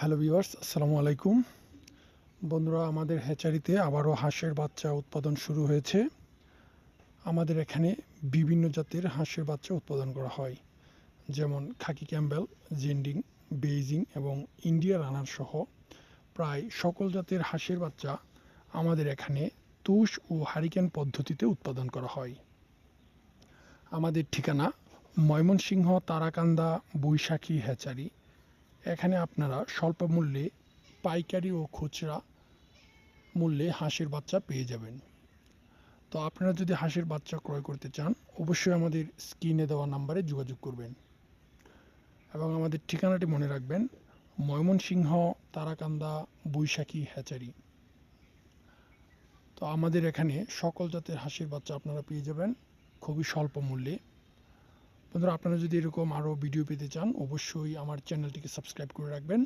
Hello viewers, আসসালামু আলাইকুম। বন্ধুরা, আমাদের হ্যাচারিতে আবারও হাঁসের বাচ্চা উৎপাদন শুরু হয়েছে। আমাদের এখানে বিভিন্ন জাতের হাঁসের বাচ্চা উৎপাদন করা হয়। যেমন খাকি ক্যাম্বেল, জেন্ডিং, বেইজিং এবং ইন্ডিয়া রানার সহ প্রায় সকল জাতের হাঁসের বাচ্চা আমাদের এখানে তুষ ও হারিকেন পদ্ধতিতে উৎপাদন করা হয়। আমাদের ঠিকানা ময়মনসিংহ তারাকান্দা বৈশাখী হ্যাচারি। এখানে আপনারা স্বল্প মূল্যে পাইকারি ও খুচরা মূল্যে হাঁসের বাচ্চা পেয়ে যাবেন। তো আপনারা যদি হাঁসের বাচ্চা ক্রয় করতে চান, অবশ্যই আমাদের স্ক্রিনে দেওয়া নাম্বারে যোগাযোগ করবেন। এবং আমাদের ঠিকানাটি মনে রাখবেন, ময়মনসিংহ, তারাকান্দা, বৈশাখী হ্যাচারি। তো আমাদের এখানে সকল জাতের হাঁসের বাচ্চা আপনারা পেয়ে যাবেন, খুবই স্বল্প মূল্যে। বন্ধুরা আপনারা যদি এরকম আরও ভিডিও পেতে চান অবশ্যই আমার চ্যানেলটিকে সাবস্ক্রাইব করে রাখবেন।